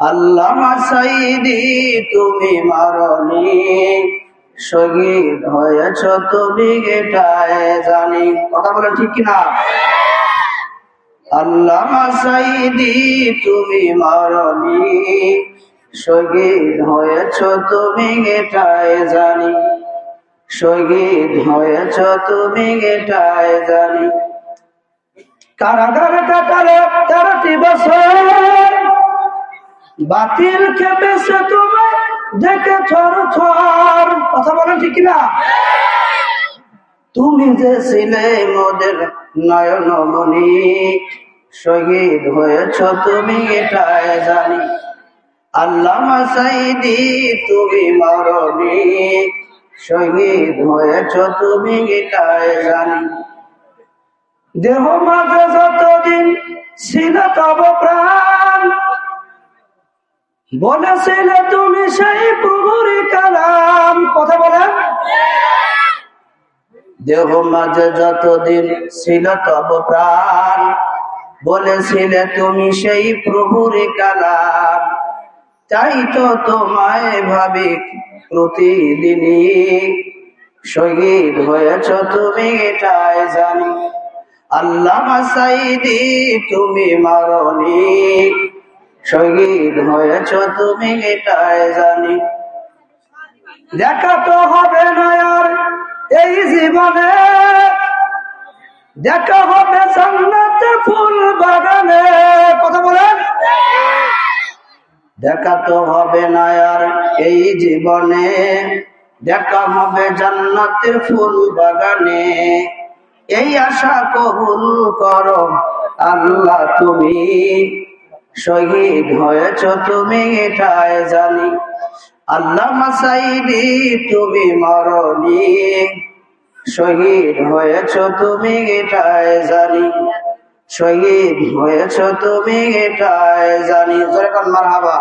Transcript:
আল্লামা সাইদি, তুমি মারনি। শহীদ হয়েছ তুমি এটায় জানি। কথা বলেন ঠিক কিনা? আল্লামা সাইদি, তুমি মারনি। শহীদ হয়েছ তুমি এটায় জানি। শহীদ হয়েছ তুমি এটায় জানি। কারাগারে কাটালে তেরোটি বছর বাতিল খেপেছে তোমায় দেখে থর থর কথা বলেন ঠিক না তুমি যে ছিলে মোদের নয়নমণি শহীদ হয়েছ তুমি, এটাই জানি। আল্লাহ সাইদি তুমি মরণি, শহীদ হয়েছ তুমি, এটাই জানি। দেহ মাঝে যতদিন ছিল তব প্রাণ বলেছিলে তুমি সেই প্রভুর কালাম। কথা দেহ মাঝে যতদিন ছিল তব প্রাণ। বলেছিলে তুমি সেই প্রভুর কালাম। তাই তো তোমায় ভাবি প্রতিদিনই। শহীদ হয়েছ তুমি এটাই জানি। আল্লাহ সাইদি, তুমি মারনি। শহীদ হয়েছ তুমি এটাই জানি। দেখা তো হবে না আর এই জীবনে। দেখা হবে জান্নাতের ফুল বাগানে। কথা বলেন। দেখা তো হবে না আর এই জীবনে। দেখা হবে জান্নাতের ফুল বাগানে। এই আশা কবুল করো আল্লাহ তুমি। শহীদ হয়েছ তুমি এটাই জানি। আল্লাহ মাসাইদি, তুমি মরণি। শহীদ হয়েছ তুমি এটাই জানি। শহীদ হয়েছ তুমি এটাই জানি। জোরে কন, মারহাবা।